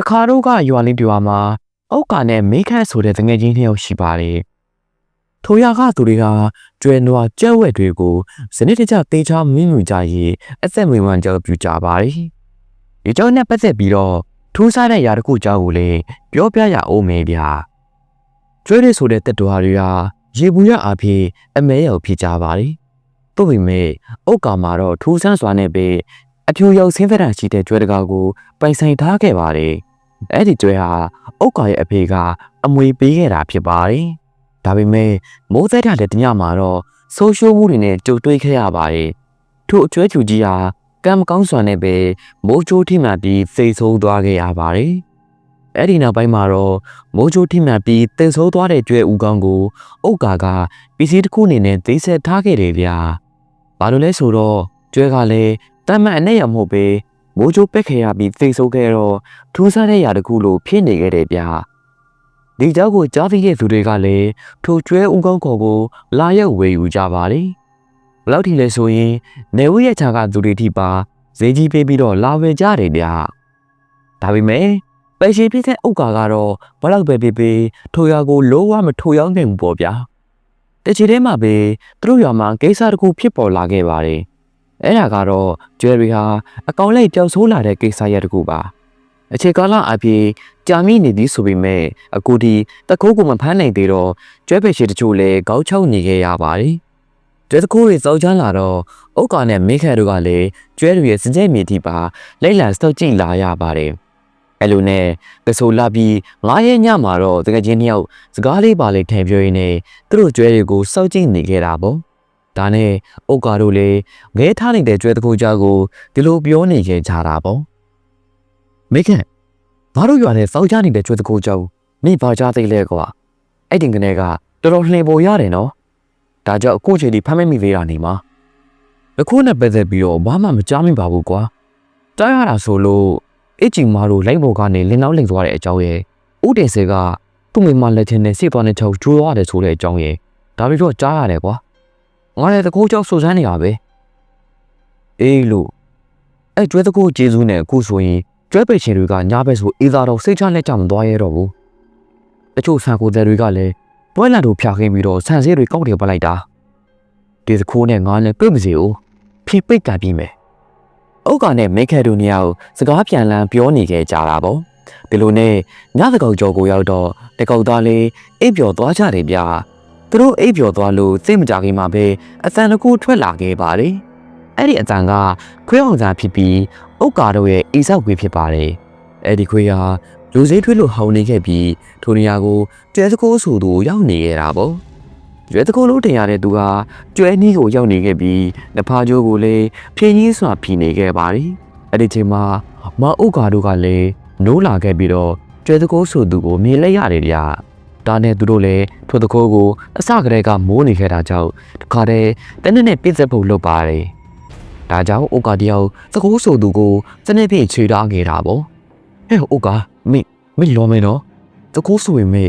တခါတော့ကရွာလေးတစ်ရွာမှာအောက်ကနဲ့မိခန့်ဆိုတဲ့တငယ်ချင်းတစ်ယောက်ရှိပါတယ်ထိုရွာကသူတွေကကျွဲနွားကြက်ဝက်တွေကိုစနစ်တကျတေချာမင်းမြူကြရေးအသက်မွေးဝမ်းကြောင်းပြကြပါတယ်ဒီကြောင့်နဲ့ပတ်သက်ပြီးတော့ထူးဆန်းတဲ့ຢာတစ်ခုကြောင်းကိုလည်းပြောပြရအောင်မယ်ဗျာကျွဲတွေဆိုတဲ့တက်တော်တွေဟာရေဘူးရအဖြစ်အမဲရောက်ဖြစ်ကြပါတယ်သို့ပေမဲ့အုတ်ကာမှာတော့ထူးဆန်းစွာနဲ့ပဲအဖြူရောက်ဆင်းသက်တာရှိတဲ့ကျွဲတကာကိုပိုင်ဆိုင်ထားခဲ့ပါတယ် အဲ့ဒီကျွဲဟာအုတ်ကာရဲ့အဖေကအမွေပေးခဲ့တာဖြစ်ပါတယ်ဒါပေမဲ့မိုးသက်တာတဲ့တညမှာတော့ဆိုးရှိုးမှုတွေနဲ့ကြုံတွေ့ခဲ့ရပါတယ်ထို့အကျွဲကျူကြီးဟာကံမကောင်းစွာနဲ့ပဲမိုးချိုးထိမှန်ပြီးစိတ်ဆိုးသွားခဲ့ရပါတယ်အဲ့ဒီနောက်ပိုင်းမှာတော့မိုးချိုးထိမှန်ပြီးတိမ်ဆိုးသွားတဲ့ကျွဲဦးကောင်းကိုအုတ်ကာကပစ္စည်းတစ်ခုအနေနဲ့သိဆက်ထားခဲ့တယ်ဗျာဘာလို့လဲဆိုတော့ကျွဲကလည်းတမ်းမှန်အနဲ့ရမဟုတ်ပဲ မိုးချိုးပက်ခဲ့ရပြီးသိဆိုးခဲ့တော့ထူးဆန်းတဲ့ຢာတစ်ခုလိုဖြစ်နေခဲ့တယ်ဗျာဒီကြောက်ကိုကြားသိတဲ့သူတွေကလည်းထိုကျွဲဦးကောင်းခေါ်ကိုလာရောက်ဝေယူကြပါလေဘယ်လောက်ထိလဲဆိုရင်နေဝရဲ့ခြာကသူတွေထိပါဈေးကြီးပေးပြီးတော့လာဝယ်ကြတယ်ဗျာဒါပေမဲ့ပဲရှိပြတဲ့အုတ်ကာကတော့ဘလောက်ပဲပေးပေးထိုရွာကိုလုံးဝမထိုရောက်နိုင်ဘူးပေါ့ဗျာတချီထဲမှာပဲသူတို့ရွာမှာကိစ္စတစ်ခုဖြစ်ပေါ်လာခဲ့ပါတယ် အဲ့ဒါကတော့ကျွဲတွေဟာအကောင်လိုက်ပျောက်ဆိုးလာတဲ့ကိစ္စရပ်တစ်ခုပါအခြေကာလအပြင်ကြာမိနေသည်ဆိုပေမဲ့အခုဒီတခိုးကိုမဖမ်းနိုင်သေးတော့ကျွဲပဲရှိတချို့လည်းကောက်ချောက်နေခဲ့ရပါတယ်ကျွဲတခိုးတွေစောက်ချမ်းလာတော့အုတ်ကာနဲ့မိခဲတို့ကလည်းကျွဲတွေရဲ့စကြဲမြေတီပါလိုက်လံစောက်ကြည့်လာရပါတယ်အဲ့လိုနဲ့ကဆိုလာပြီးငားရဲ့ညမှာတော့တကယ်ချင်းနှစ်ယောက်စကားလေးပါလေးထည့်ပြောရင်းနဲ့သူတို့ကျွဲတွေကိုစောက်ကြည့်နေခဲ့တာပေါ့ ဒါနဲ့အုတ်ကာတို့လည်းငဲထားနေတဲ့ကျွဲတခိုးကြောက်ကိုဒီလိုပြောနေခဲ့ကြတာပေါ့မိခဲငါတို့ရွာနဲ့စောက်ကြနေတဲ့ကျွဲတခိုးကြောက်နေပါကြသေးလဲကွာအဲ့ဒီကနေကတော်တော်လှင်ပေါ်ရတယ်နော်ဒါကြောင့်အခုချိန်ဒီဖမ်းမမိသေးတာနေမှာတခိုးနဲ့ပတ်သက်ပြီးတော့ဘာမှမကြားမိပါဘူးကွာတားရတာဆိုလို့အစ်ချီမာတို့လိုက်ပေါ်ကနေလင်းနောက်လိန်သွားတဲ့အကြောင်းရဲ့ဥတင်စေကသူ့မိမလက်ချင်းနဲ့စိတ်သွားတဲ့ချောက်ကျိုးသွားတယ်ဆိုတဲ့အကြောင်းရဲ့ဒါပြီးတော့ကြားရတယ်ကွာ ငါလည်းတကိုးကြောက်ဆူဆန်းနေရပဲအေးလို့အဲ့ကျွဲတကိုးကျေးဇူးနဲ့အခုဆိုရင်ကျွဲပိတ်ရှင်တွေကညာဘက်ဆိုအေးသာတော့စိတ်ချလက်ချမသွားရတော့ဘူးတချို့ဆန်ကိုယ်တွေကလည်းပွဲလန်တို့ဖျာခင်းပြီးတော့ဆန်ဆေးတွေကောက်တယ်ပတ်လိုက်တာဒီသခိုးနဲ့ငါလည်းပြည့်မစီဘူးဖိပိတ်ကန်ပြီးမယ်အုတ်ကနဲ့မိခဲတို့နှစ်ယောက်စကားပြန်လန်းပြောနေခဲ့ကြတာပေါ့ဒီလိုနဲ့ညသကောင်ကျော်ကိုရောက်တော့တကောက်သားလေးအိပ်ပျော်သွားကြတယ်ဗျာ သူတို့အိပ်ပျော်သွားလို့စိတ်မကြခင်မှာပဲအသံတစ်ခုထွက်လာခဲ့ပါတယ်အဲ့ဒီအသံကခွေးအောင်စာဖြစ်ပြီးအုတ်ကာတို့ရဲ့အိဆောက်ခွေးဖြစ်ပါတယ်အဲ့ဒီခွေးဟာလူစိမ်းထွေးလို့ဟောင်းနေခဲ့ပြီးထိုနေရာကိုကျွဲသကိုးဆိုသူရောက်နေခဲ့တာပေါ့ကျွဲသကိုးလို့တင်ရတဲ့သူကကျွဲနီးကိုရောက်နေခဲ့ပြီးနဖားကျိုးကိုလည်းဖြင်းကြီးစွာဖြီနေခဲ့ပါတယ်အဲ့ဒီချိန်မှာမအုတ်ကာတို့ကလည်းနိုးလာခဲ့ပြီးတော့ကျွဲသကိုးဆိုသူကိုမြင်လိုက်ရတယ်ဗျာ ဒါနဲ့သူတို့လည်းထိုသကိုးကိုအစကတည်းကမိုးနေခဲ့တာကြောင့်တခါတည်းတနေ့နဲ့ပြည့်စက်ဖို့လုပ်ပါတယ်ဒါကြောင့်အိုကာတယောက်သကိုးဆိုသူကိုစနစ်ဖြင့်ခြေထားခဲ့တာပေါ့ဟဲ့အိုကာမင်းမင်းလောမင်းနော်သကိုးဆိုရင်မေ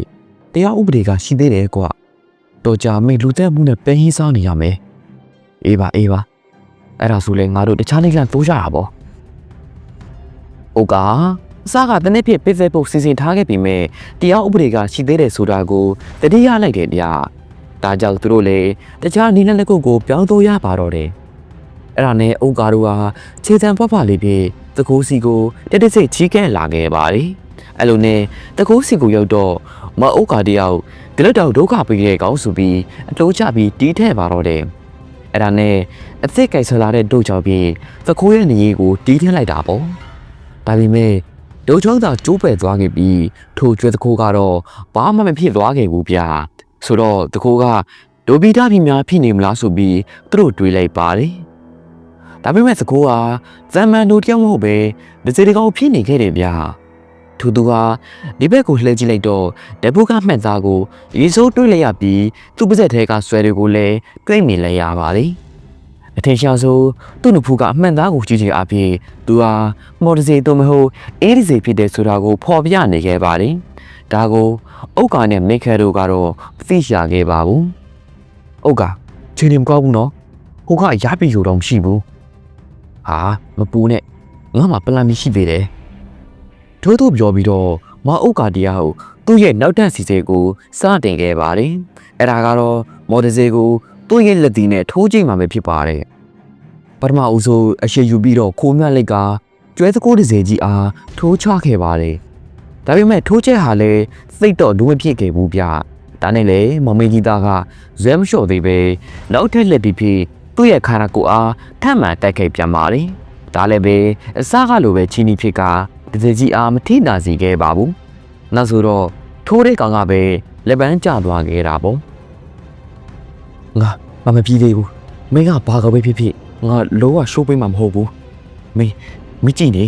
တရားဥပဒေကရှိသေးတယ်ကွာတော့ကြာမင်းလူသက်မှုနဲ့ပဲဟင်းစားနေရမယ်အေးပါအေးပါအဲ့ဒါဆိုလဲငါတို့တခြားနိုင်ငံသိုးကြတာပေါ့အိုကာ အစားကတနေ့ဖြစ်ပေးဖက်ဖို့စီစဉ်ထားခဲ့ပြီးမြဲတရားဥပဒေကရှိသေးတယ်ဆိုတာကိုတတိယလိုက်တယ်ဗျာဒါကြောင့်သူတို့လည်းတခြားနီးလက်ကုတ်ကိုပြောင်းတော့ရပါတော့တယ်အဲ့ဒါနဲ့အုတ်ကာတို့ဟာခြေစံဖွားဖွားလေးဖြင့်တကိုးစီကိုတက်တက်စိတ်ချီးကဲလာခဲ့ပါလေအဲ့လိုနဲ့တကိုးစီကိုရောက်တော့မအုတ်ကာတယောက်ဒီလက်တော့ဒုက္ခပေးတဲ့ကောင်းဆိုပြီးအတိုးချပြီးတီးထဲပါတော့တယ်အဲ့ဒါနဲ့အစ်စ်ကြိုက်ဆလာတဲ့တို့ကြောင့်ပြီးသခိုးရဲ့နေကြီးကိုတီးထင်းလိုက်တာပေါ့ဒါပေမဲ့ ဒုချောင်းသာကျိုးပယ်သွားခဲ့ပြီးထိုကျွဲသခိုးကတော့ဘာမှမဖြစ်သွားခဲ့ဘူးဗျာဆိုတော့သခိုးကဒိုဘီတာပြည်များဖြစ်နေမလားဆိုပြီးသူတို့တွေးလိုက်ပါတယ်ဒါပေမဲ့သခိုးကဇမ်မန်တို့တယောက်မဟုတ်ပဲဒစီတကောင်ဖြစ်နေခဲ့တယ်ဗျာသူသူကဒီဘက်ကိုလှည့်ကြည့်လိုက်တော့ဓပုကမှတ်သားကိုရေစိုးတွေးလိုက်ရပြီးသူ့ပါဇက်ထဲကဆွဲတွေကိုလည်းတွေးမိလိုက်ရပါလေ အထင်ရှားဆုံးသူ့နဖူးကအမှန်သားကိုကြည့်ကြည့်အပြင်သူဟာမော်ဒစီတို့မဟုတ်အေးဒီစီဖြစ်တဲ့ဆိုတာကိုဖော်ပြနေခဲ့ပါတယ်ဒါကိုအုတ်ကာနဲ့မိခဲတို့ကတော့သိရှာခဲ့ပါဘူးအုတ်ကာချိန်နေမကောင်းဘူးနော်ဟိုကရပြီယူတော့မရှိဘူးဟာမပူနဲ့ငါမှပလန်မရှိသေးတယ်ထိုးထိုးပြောပြီးတော့မအုတ်ကာတရားကိုသူ့ရဲ့နောက်တန်းစီစေကိုစတင်ခဲ့ပါတယ်အဲ့ဒါကတော့မော်ဒစေကို သူ့ရဲ့လက်သီးနဲ့ထိုးချိန်မှပဲဖြစ်ပါတယ်ပထမဦးဆုံးအရှိယူပြီးတော့ခိုးမြတ်လိုက်ကကျွဲသကိုးတစ်စေကြီးအားထိုးချခဲ့ပါတယ်ဒါပေမဲ့ထိုးချက်ဟာလည်းစိတ်တော့ဒူးမဖြစ်ခဲ့ဘူးဗျဒါနဲ့လေမမေကြီးသားကဇွဲမလျှော့သေးပဲနောက်ထပ်လက်ပြီးဖြစ်သူ့ရဲ့ခန္ဓာကိုယ်အားထပ်မံတိုက်ခိုက်ပြန်ပါတယ်ဒါလည်းပဲအစကလိုပဲချင်းနီဖြစ်ကဒဇကြီးအားမထိနာစီခဲ့ပါဘူးနောက်ဆိုတော့ထိုးတဲ့ကောင်ကပဲလက်ပန်းကျသွားခဲ့တာပေါ့ ငါမမပြေးသေးဘူးမင်းကဘာကပဲဖြစ်ဖြစ်ငါလုံးဝရှိုးပေးမှာမဟုတ်ဘူးမင်းမကြည့်နေ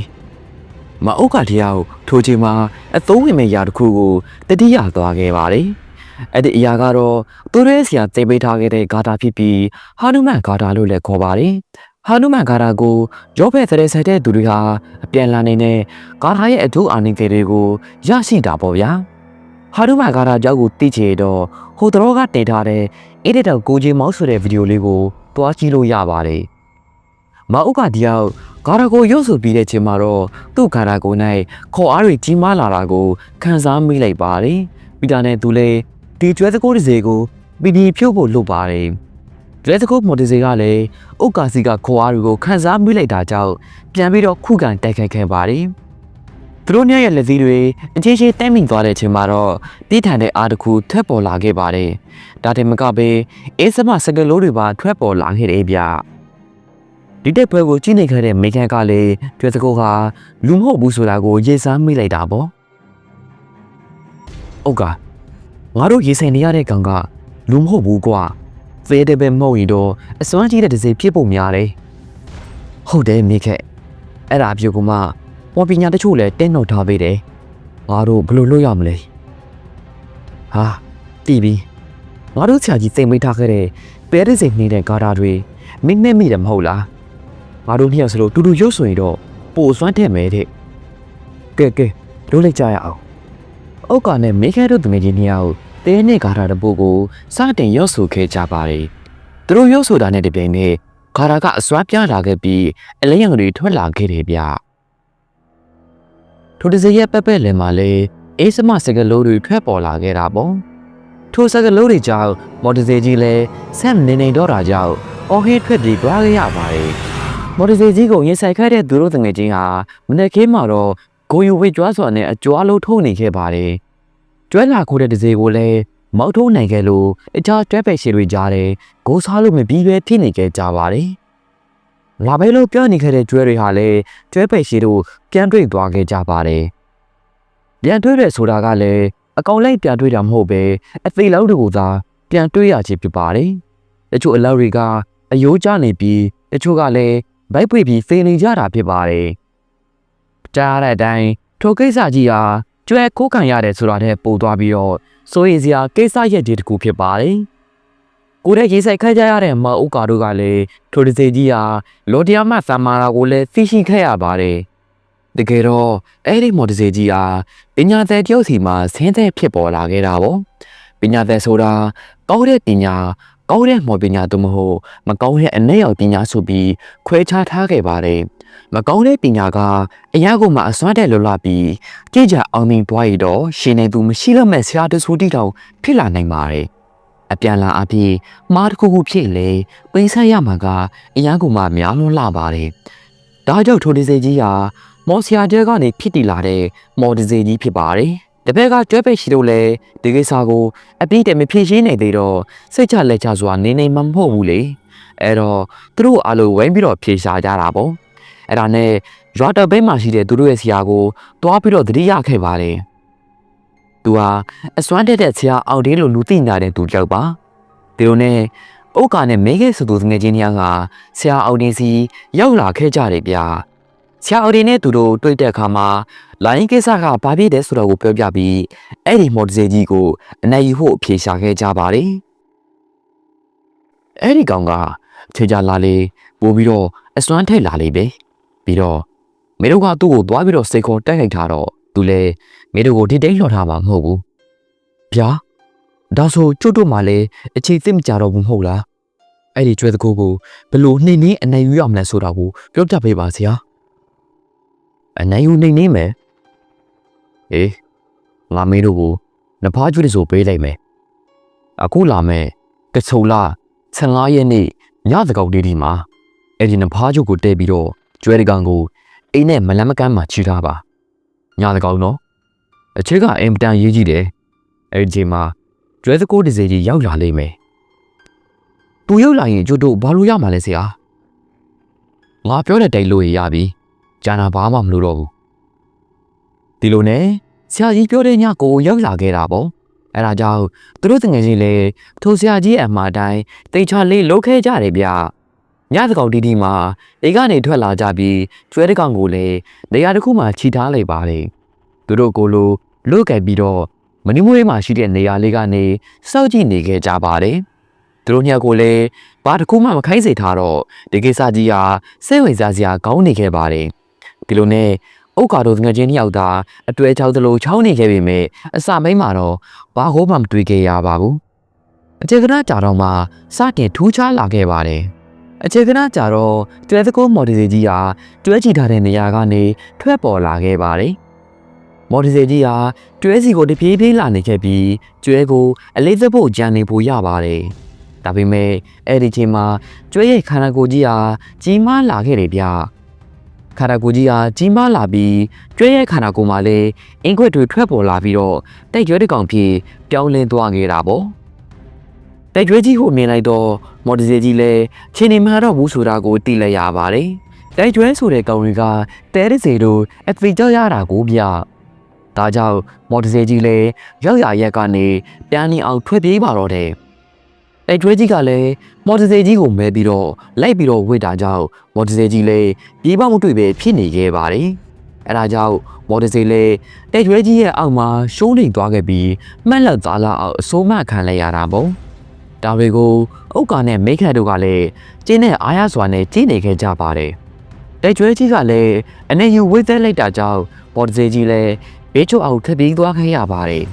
မအုတ်ကတရားကိုထိုးချိန်မှာအသုံးဝင်မဲ့ຢာတစ်ခုကိုတတိယသွားခဲ့ပါတယ်အဲ့ဒီအရာကတော့သူရဲဆရာသိပေးထားခဲ့တဲ့ဂါထာဖြစ်ပြီးဟာနုမန်ဂါထာလို့လည်းခေါ်ပါတယ်ဟာနုမန်ဂါထာကိုရောဖက်သရဲဆက်တဲ့သူတွေဟာအပြန်လာနေတဲ့ဂါထာရဲ့အထူးအာနိကေတွေကိုရရှိတာပေါ့ဗျာဟာနုမန်ဂါထာကြောက်ကိုသိချင်တော့ဟိုတော်ကတင်ထားတဲ့ edit ကိုကြီးမောက်ဆိုတဲ့ဗီဒီယိုလေးကိုတွားကြည့်လို့ရပါတယ်မအုတ်ကဒီရောက်ဂါထာကိုရုပ်ဆိုပြီးတဲ့ချိန်မှာတော့သူ့ဂါထာကို၌ခေါ်အားတွေကြီးမားလာတာကိုခံစားမိလိုက်ပါတယ်ပီတာနဲ့သူလည်းဒီကျွဲသကိုးတစ်စေကိုပီပီဖြုတ်ဖို့လုပ်ပါတယ်ကျွဲသကိုးမော်ဒယ်စေကလည်းဥက္ကာစီကခေါ်အားတွေကိုခံစားမိလိုက်တာကြောင့်ပြန်ပြီးတော့ခုခံတိုက်ခိုက်ခဲ့ပါတယ် သူတို့ညရဲ့လက်စည်းတွေအချင်းချင်းတိုက်မိသွားတဲ့အချိန်မှာတော့တိထန်တဲ့အားတစ်ခုထွက်ပေါ်လာခဲ့ပါတယ်ဒါတင်မကပဲအေးစမစကလုံးတွေပါထွက်ပေါ်လာခဲ့တယ်ဗျဒီတက်ပွဲကိုကြည့်နေခဲ့တဲ့မေကန်ကလည်းကျွဲသကိုးကလူမဟုတ်ဘူးဆိုတာကိုရေစားမိလိုက်တာပေါ့ဟုတ်ကငါတို့ရေဆိုင်နေရတဲ့ကောင်ကလူမဟုတ်ဘူးကွာသေတယ်ပဲမဟုတ်ရင်တော့အစွမ်းကြီးတဲ့ဒစေဖြစ်ဖို့များတယ်ဟုတ်တယ်မိခက်အဲ့ဒါပြုတ်ကမှ ပေါ်ပညာတချို့လည်းတင်းနှုတ်ထားပေးတယ်ငါတို့ဘယ်လိုလုပ်ရမလဲဟာတီးပြီငါတို့ဆရာကြီးစိတ်မိတ်ထားခဲ့တဲ့ပဲရစိတ်နေတဲ့ကားတာတွေမင်းနဲ့မိတယ်မဟုတ်လားငါတို့နှစ်ယောက်စလို့တူတူရုပ်ဆိုရင်တော့ပိုစွမ်းတဲ့မဲတဲ့ကဲကဲလုပ်လိုက်ကြရအောင်အုတ်ကနဲ့မိခဲတို့တငယ်ချင်းနှစ်ယောက်တဲနဲ့ကားတာတပုတ်ကိုစတင်ရုပ်ဆိုခဲ့ကြပါတယ်သူတို့ရုပ်ဆိုတာနဲ့တပြိုင်နက်ကာရာကအစွမ်းပြလာခဲ့ပြီးအလင်းရောင်တွေထွက်လာခဲ့တယ်ဗျ ထိုတစရဲ့ပက်ပက်လင်မှာလေအေးစမစကလုံးတွေထွက်ပေါ်လာခဲ့တာပေါ့ထိုစကလုံးတွေကြောင့်မော်တစေကြီးလည်းဆက်နေနေတော့တာကြောင့်အော်ဟေးထွက်ပြီးသွားခဲ့ရပါတယ်မော်တစေကြီးကိုရင်ဆိုင်ခဲ့တဲ့သူတို့တငယ်ချင်းဟာမနေ့ကမှတော့ဂိုယူဝေကျွားစွာနဲ့အကြွားလုံးထုတ်နေခဲ့ပါတယ်ကျွဲလာခိုးတဲ့တစေကိုလည်းမောက်ထုံးနိုင်ခဲ့လို့အခြားတွဲပယ်ရှည်တွေကြားတယ်ဂိုးစားလို့မပြီးပဲဖြစ်နေခဲ့ကြပါတယ်။ လာဘဲလို့ပြောနေခဲ့တဲ့ကျွဲတွေဟာလည်းတွဲပယ်ရှည်တို့ပြန်တွေ့သွားခဲ့ကြပါတယ်။ပြန်တွေ့တဲ့ဆိုတာကလည်းအကောင်လိုက်ပြန်တွေ့တာမဟုတ်ပဲအသေးလောက်တို့ကသာပြန်တွေ့ရခြင်းဖြစ်ပါတယ်။တချို့အလောက်တွေကအယိုးကျနေပြီးတချို့ကလည်းဗိုက်ပွေပြီးဖေးနေကြတာဖြစ်ပါတယ်။ကြားရတဲ့အတိုင်းထိုကိစ္စကြီးဟာကျွဲကိုးခံရတယ်ဆိုတာနဲ့ပို့သွားပြီးတော့စိုးရိမ်စရာကိစ္စရက်တွေတခုဖြစ်ပါတယ်။ ကိုယ်ရဲ့ရေးဆိုင်ခိုက်ကြရတဲ့မအုတ်ကာတို့ကလည်းထိုဒီစေကြီးဟာလော်ဒီယာမဆာမာရာကိုလည်းသိရှိခဲ့ရပါတယ်။တကယ်တော့အဲ့ဒီမော်ဒစေကြီးဟာပညာသက်တယောက်စီမှာဆင်းသက်ဖြစ်ပေါ်လာခဲ့တာပေါ့။ပညာသက်ဆိုတာကောင်းတဲ့ပညာကောင်းတဲ့မော်ပညာတို့မဟုတ်မကောင်းတဲ့အနက်ရောက်ပညာဆိုပြီးခွဲခြားထားခဲ့ပါတယ်။မကောင်းတဲ့ပညာကအရာကိုမှအစွမ်းတဲ့လွတ်လပ်ပြီးကြည်ကြအောင်မြင်သွားရတော့ရှင်နေသူမရှိတော့မဲ့ဆရာတဆူတီတောင်ဖြစ်လာနိုင်ပါတယ်။ အပြန်လာအဖြစ်မားတစ်ခုခုဖြစ်လေပိဆက်ရမှာကအရာကိုမှများလွန်းလာပါတယ်။ဒါကြောင့်ထိုဒီစေကြီးဟာမော်ဆီယာတဲကနေဖြစ်တည်လာတဲ့မော်ဒီစေကြီးဖြစ်ပါတယ်။တပည့်ကကျွဲပိတ်ရှိလို့လေဒီကိစ္စကိုအပြည့်တည်းမဖြေရှင်းနိုင်သေးတော့စိတ်ချလက်ချစွာနေနေမှမဟုတ်ဘူးလေ။အဲ့တော့သူတို့အားလုံးဝိုင်းပြီးတော့ဖြေရှားကြတာပေါ့။အဲ့ဒါနဲ့ရွာတဘဲမှာရှိတဲ့သူတို့ရဲ့ဆရာကိုတွားပြီးတော့တတိယခဲ့ပါတယ်။ သူဟာအစွမ်းတက်တဲ့ဆရာအောက်တင်းလိုလူသိညာတဲ့သူကြောက်ပါ။ဒီလိုနဲ့ဥက္ကာနဲ့မဲခဲဆိုသူငယ်ချင်းများကဆရာအောက်တင်းစီရောက်လာခဲ့ကြတယ်ဗျာ။ဆရာအောက်တင်းနဲ့သူတို့တွေ့တဲ့အခါမှာလိုင်းကိစ္စကဘာဖြစ်တယ်ဆိုတော့ကိုပြောပြပြီးအဲ့ဒီမော်ဒစေကြီးကိုအနိုင်ယူဖို့အဖြေရှာခဲ့ကြပါတယ်။အဲ့ဒီကောင်ကခြေကြလာလေပို့ပြီးတော့အစွမ်းထိတ်လာလေပဲ။ပြီးတော့မေတို့ကသူ့ကိုသွားပြီးတော့စိတ်ခေါ်တိုက်ခိုက်ထားတော့သူလည်း မေတို့ကိုဒီတိတ်လှော်ထားမှာမဟုတ်ဘူး။ဗျာဒါဆိုကျွတ်တို့မှလည်းအခြေသိမကြတော့ဘူးမဟုတ်လား။အဲ့ဒီကျွဲတကူကိုဘလို့နှိမ့်နှင်းအနိုင်ယူရမလဲဆိုတာကိုပြောပြပေးပါဆရာ။အနိုင်ယူနှိမ့်နှင်းမယ်အေးငါမင်းတို့ကိုနဖားကျွေးဆိုပေးလိုက်မယ်အခုလာမယ်တချုံလာ15ရက်နေ့ညသကောက်လေးဒီမှာအဲ့ဒီနဖားကျွကိုတဲပြီးတော့ကျွဲတကောင်ကိုအိမ်နဲ့မလန်းမကန်းမှာချီထားပါညသကောက်နော် အချစ်ကအင်မတန်ရေးကြည့်တယ်အဲ့ဒီချိန်မှာကျွဲသကိုးတစ်စေကြီးရောက်လာလိမ့်မယ်သူရောက်လာရင်ကျွတ်တို့ဘာလို့ရမှာလဲဆရာငါပြောတဲ့တိုင်လို့ရပြီဂျာနာဘာမှမလို့တော့ဘူးဒီလိုနဲ့ဆရာကြီးပြောတဲ့ညကိုရောက်လာခဲ့တာပေါ့အဲ့ဒါကြောင့်သူတို့တငယ်ချင်းလေထိုဆရာကြီးအမှားတိုင်းတိတ်ချလေးလုတ်ခဲကြတယ်ဗျညသကောင်တီတီမှာအိမ်ကနေထွက်လာကြပြီးကျွဲတကောင်ကိုလည်းနေရာတစ်ခုမှခြိထားလိုက်ပါတယ် သူတို့ကိုလိုလုတ်ကပ်ပြီးတော့မနီမွေးမှာရှိတဲ့နေရာလေးကနေစောက်ကြည့်နေခဲ့ကြပါတယ်သူတို့ညကိုလည်းဘာတစ်ခုမှမခိုင်းစေထားတော့ဒီကိစ္စကြီးဟာစိတ်ဝင်စားစရာကောင်းနေခဲ့ပါတယ်ဒီလိုနဲ့ဥက္ကာတို့ငွေချင်းနှစ်ယောက်သာအတွေ့အချောက်သလိုချောင်းနေခဲ့ပေမဲ့အစမိမ့်မှာတော့ဘာဟိုမှမတွေ့ခဲ့ရပါဘူးအခြေကနာကြာတော့မှစတင်ထူးခြားလာခဲ့ပါတယ်အခြေကနာကြာတော့တွဲသကိုမော်ဒယ်စီကြီးဟာတွဲကြည့်ထားတဲ့နေရာကနေထွက်ပေါ်လာခဲ့ပါတယ် မော်ဒယ်စီကြီးဟာတွဲစီကိုတပြေးပြေးလာနေခဲ့ပြီးကျွဲကိုအလေးသက်ဖို့ကြံနေဖို့ရပါတယ်ဒါပေမဲ့အဲ့ဒီချိန်မှာကျွဲရဲ့ခန္ဓာကိုယ်ကြီးဟာကြီးမားလာခဲ့တယ်ဗျခန္ဓာကိုယ်ကြီးဟာကြီးမားလာပြီးကျွဲရဲ့ခန္ဓာကိုယ်မှာလည်းအင်ခွက်တွေထွက်ပေါ်လာပြီးတော့တိုက်ကျွဲတစ်ကောင်ဖြစ်ပြောင်းလဲသွားခဲ့တာပေါ့တိုက်ကျွဲကြီးကိုမြင်လိုက်တော့မော်ဒယ်ကြီးလည်းချင်းနေမှာတော့ဘူးဆိုတာကိုသိလိုက်ရပါတယ်တိုက်ကျွဲဆိုတဲ့ကောင်တွေကတဲရစေတို့အဖီကြောက်ရတာကိုဗျ ဒါကြောင့်မော်ဒယ်ကြီးလည်းရောက်ရရက်ကနေပြန်နေအောင်ထွက်ပြေးပါတော့တယ်အဲကျွဲကြီးကလည်းမော်ဒယ်ကြီးကိုမဲပြီးတော့လိုက်ပြီးတော့ဝစ်တာကြောင့်မော်ဒယ်ကြီးလည်းပြေးပေါမတွေ့ပဲဖြစ်နေခဲ့ပါတယ်အဲဒါကြောင့်မော်ဒယ်လည်းတဲ့ကျွဲကြီးရဲ့အောက်မှာရှိုးနေသွားခဲ့ပြီးမှတ်လက်သားလာအောင်အစိုးမခံလိုက်ရတာပေါ့ဒါတွေကိုဥက္ကာနဲ့မိခတ်တို့ကလည်းကျင်းနဲ့အားရစွာနဲ့ကြီးနေခဲ့ကြပါတယ်တဲ့ကျွဲကြီးကလည်းအနေယူဝိသက်လိုက်တာကြောင့်မော်ဒယ်ကြီးလည်း ဘေးချိုအောင်ထပ်ပြီးသွားခဲ့ရပါတယ်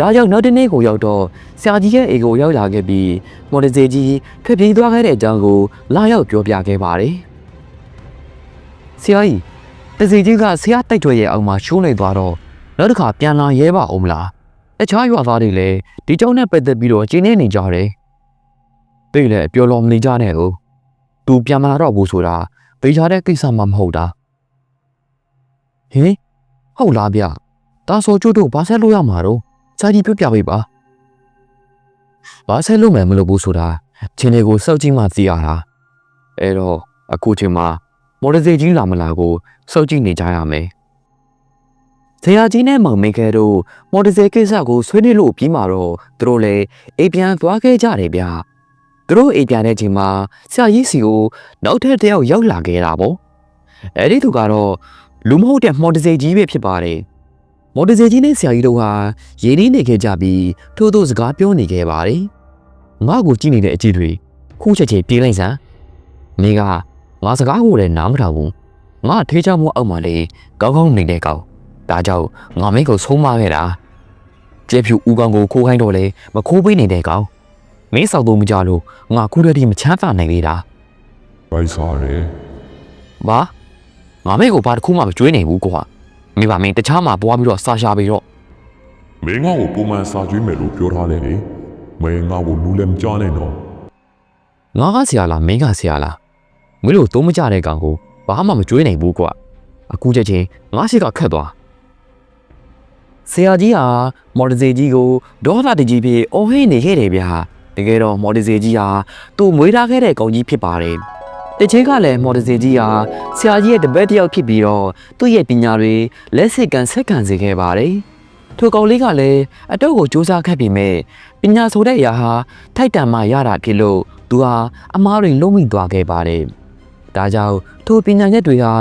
ဒါကြောင့်နောက်တစ်နေ့ကိုရောက်တော့ဆရာကြီးရဲ့အိမ်ကိုရောက်လာခဲ့ပြီးမော်ဒယ်ကြီးထွက်ပြေးသွားခဲ့တဲ့အကြောင်းကိုလာရောက်ပြောပြခဲ့ပါတယ်။ဆရာကြီးတစီကြီးကဆရာတိုက်ထွေရဲ့အောက်မှာရှိုးနေသွားတော့နောက်တစ်ခါပြန်လာရဲပါအောင်မလား။တခြားရွာသားတွေလည်းဒီကြောင့်နဲ့ပတ်သက်ပြီးတော့ကျင်းနေနေကြတယ်။သိလေပြောလို့မနေကြနဲ့ဟုတ်။ तू ပြန်မလာတော့ဘူးဆိုတာသိချတဲ့ကိစ္စမှမဟုတ်တာ။ဟင် ဟုတ်လားဗျ။ဒါဆိုကျုပ်တို့ဘာဆက်လို့ရမှာတော့စာကြီးပြပြပေးပါ။ဘာဆက်လို့မယ်မလို့ဘူးဆိုတာချင်းတွေကိုစောက်ကြည့်မှသိရတာ။အဲ့တော့အခုချိန်မှာမော်ဒယ်ကြီးလာမလာကိုစောက်ကြည့်နေကြရမယ်။ဆရာကြီးနဲ့မောင်မိခဲတို့မော်ဒယ်ကိစ္စကိုဆွေးနွေးလို့ပြီးမှတော့သူတို့လည်းအိမ်ပြန်သွားခဲ့ကြတယ်ဗျ။သူတို့အိမ်ပြန်တဲ့ချိန်မှာဆရာကြီးစီကိုနောက်ထပ်တစ်ယောက်ရောက်လာခဲ့တာပေါ့။အဲ့ဒီသူကတော့ လူမဟုတ်တဲ့မော်ဒယ်ကြီးပဲဖြစ်ပါတယ်။မော်ဒယ်ကြီးနဲ့ဆရာကြီးတို့ဟာရေနီးနေခဲ့ကြပြီးထို့သောစကားပြောနေခဲ့ပါတယ်။ငါ့ကိုကြည့်နေတဲ့အကြည့်တွေခုချက်ချင်းပြေးလိုက်စမ်း။မိကငါစကားကိုလည်းနားမထောင်ဘူး။ငါထေးချမှုအောက်မှာလေကောင်းကောင်းနေတဲ့ကောင်။ဒါကြောင့်ငါမင်းကိုဆုံးမခဲ့တာ။ကျဲဖြူဦးကောင်ကိုခိုးခိုင်းတော့လေမခိုးပေးနေတဲ့ကောင်။မင်းဆောက်တော့မကြလို့ငါခုတည်းတည်းမချမ်းသာနိုင်သေးတာပိုက်စားတယ်။ဘာ ငါမင်းကိုဘာတစ်ခုမှမကြွေးနိုင်ဘူးကွာ။မိပါမင်းတခြားမှာပွားပြီးတော့စာရှာပြီးတော့မင်းငါ့ကိုပုံမှန်စာကျွေးမယ်လို့ပြောထားတယ်လေမင်းငါ့ကိုလူလည်းမကြားနဲ့နော်ငါကဆရာလားမင်းကဆရာလားမင်းတို့သုံးမကြတဲ့ကောင်ကိုဘာမှမကြွေးနိုင်ဘူးကွာအခုချက်ချင်းငါရှိကခတ်သွားဆရာကြီးဟာမော်ဒယ်ကြီးကိုဒေါသတကြီးပြီးအော်ဟိနေခဲ့တယ်ဗျာတကယ်တော့မော်ဒယ်ကြီးဟာသူ့မွေးထားခဲ့တဲ့ကောင်ကြီးဖြစ်ပါတယ် တချင်းကလည်းမော်ဒယ်ကြီးဟာဆရာကြီးရဲ့တပည့်တစ်ယောက်ဖြစ်ပြီးတော့သူ့ရဲ့ပညာတွေလက်စစ်ကန်ဆက်ကန်စေခဲ့ပါတယ်ထိုကောင်လေးကလည်းအတော့ကိုစူးစမ်းခဲ့ပေမဲ့ပညာဆိုတဲ့အရာဟာထိုက်တန်မှရတာဖြစ်လို့သူဟာအမားတွေလုံးမိသွားခဲ့ပါတယ်။ဒါကြောင့်ထိုပညာရက်တွေဟာ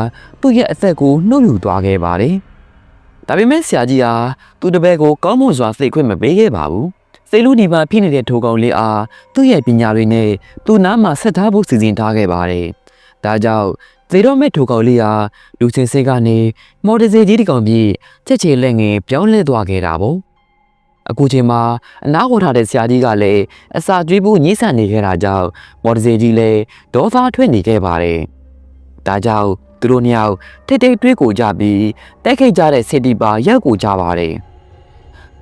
သူ့ရဲ့အသက်ကိုနှုတ်ယူသွားခဲ့ပါတယ်။ဒါပေမဲ့ဆရာကြီးဟာသူ့တပည့်ကိုကောင်းမွန်စွာသိခွင့်မပေးခဲ့ပါဘူး။ စိတ်လူဒီပါဖြစ်နေတဲ့ထိုကောင်လေးအားသူ့ရဲ့ပညာတွေနဲ့သူ့နားမှာဆက်ထားဖို့စီစဉ်ထားခဲ့ပါတယ်။ဒါကြောင့်သေတော့မဲ့ထိုကောင်လေးဟာလူစင်စိတ်ကနေမော်ဒယ်စီကြီးတကောင်ပြီးချက်ချေလက်ငယ်ပြောင်းလဲသွားခဲ့တာပေါ့။အခုချိန်မှာအနားခေါ်ထားတဲ့ဆရာကြီးကလည်းအစာကျွေးဖို့ညှိဆန်နေခဲ့တာကြောင့်မော်ဒယ်စီကြီးလည်းဒေါသထွက်နေခဲ့ပါတယ်။ဒါကြောင့်သူတို့နှစ်ယောက်ထိတ်ထိတ်တွေးကိုကြပြီးတိုက်ခိုက်ကြတဲ့စစ်တီပါရောက်ကိုကြပါတယ်။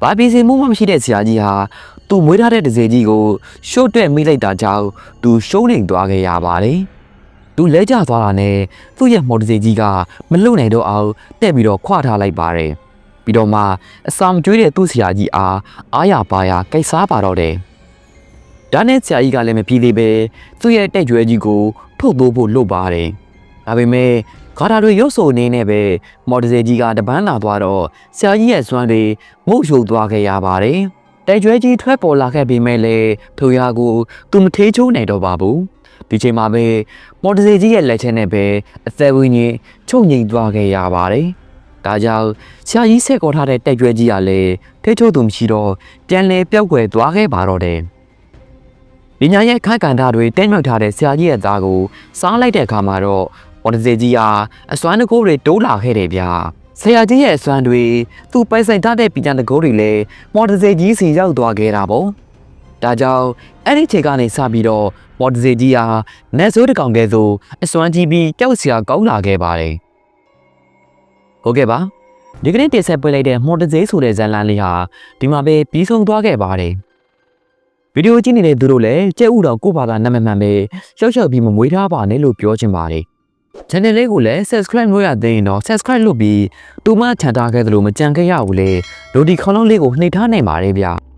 ဘာပြည်စင်မှုမှမရှိတဲ့ဆရာကြီးဟာသူ့မွေးထားတဲ့ဒဇယ်ကြီးကိုရှို့တွက်မိလိုက်တာကြောင့်သူရှုံးနေသွားခဲ့ရပါတယ်။သူလဲကျသွားတာနဲ့သူ့ရဲ့မော်ဒဇယ်ကြီးကမလွတ်နိုင်တော့အောင်တက်ပြီးတော့ခွာထားလိုက်ပါတယ်။ပြီးတော့မှအစာမကျွေးတဲ့သူ့ဆရာကြီးအားအားရပါရကိတ်စားပါတော့တယ်။ဒါနဲ့ဆရာကြီးကလည်းမပြေသေးပဲသူ့ရဲ့တက်ကြွယ်ကြီးကိုထုတ်သိုးဖို့လုပ်ပါတယ်။ဒါပေမဲ့ ဂါထာတွေရုပ်ဆိုအနေနဲ့ပဲမော်ဒဇယ်ကြီးကတပန်းလာသွားတော့ဆရာကြီးရဲ့စွမ်းတွေမုတ်ရှုပ်သွားခဲ့ရပါတယ်။တိုက်ကျွဲကြီးထွက်ပေါ်လာခဲ့ပေမဲ့လည်းထိုရာကိုသူမထေးချိုးနိုင်တော့ပါဘူး။ဒီချိန်မှာပဲမော်ဒဇယ်ကြီးရဲ့လက်ချက်နဲ့ပဲအသက်ဝင်းကြီးချုပ်ငိမ်သွားခဲ့ရပါတယ်။ဒါကြောင့်ဆရာကြီးဆက်ကောထားတဲ့တိုက်ကျွဲကြီးကလည်းထေးချိုးသူမရှိတော့ပြန်လဲပြောက်ွယ်သွားခဲ့ပါတော့တယ်။ပညာရဲ့ခိုက်ကန်တာတွေတင်းမြှောက်ထားတဲ့ဆရာကြီးရဲ့သားကိုစားလိုက်တဲ့အခါမှာတော့ မော်ဒဇယ်ကြီးဟာအစွမ်းတကိုးတွေတိုးလာခဲ့တယ်ဗျာ။ဆရာကြီးရဲ့အစွမ်းတွေသူပိုင်ဆိုင်ထားတဲ့ပညာတကိုးတွေလည်းမော်ဒဇယ်ကြီးစီရောက်သွားခဲ့တာပေါ့။ဒါကြောင့်အဲ့ဒီချိန်ကနေစပြီးတော့မော်ဒဇယ်ကြီးဟာနတ်ဆိုးတစ်ကောင်ကဲဆိုအစွမ်းကြီးပြီးကြောက်စရာကောင်းလာခဲ့ပါတယ်။ဟုတ်ကဲ့ပါ။ဒီကနေ့တင်ဆက်ပေးလိုက်တဲ့မော်ဒဇယ်ဆိုတဲ့ဇာတ်လမ်းလေးဟာဒီမှာပဲပြီးဆုံးသွားခဲ့ပါတယ်။ဗီဒီယိုကြည့်နေတဲ့သူတို့လည်းကြက်ဥတော်ကိုယ့်ဘာသာနာမည်မှန်ပဲရှောက်ရှောက်ပြီးမမွေးထားပါနဲ့လို့ပြောချင်ပါတယ်။ channel လေးကိုလည်း subscribe လုပ်ရသေးရင်တော့ subscribe လုပ်ပြီးတူမချန်ထားခဲ့သလိုမကြံခဲ့ရဘူးလေဒိုဒီခေါင်းလုံးလေးကိုနှိပ်ထားနိုင်ပါတယ်ဗျာ။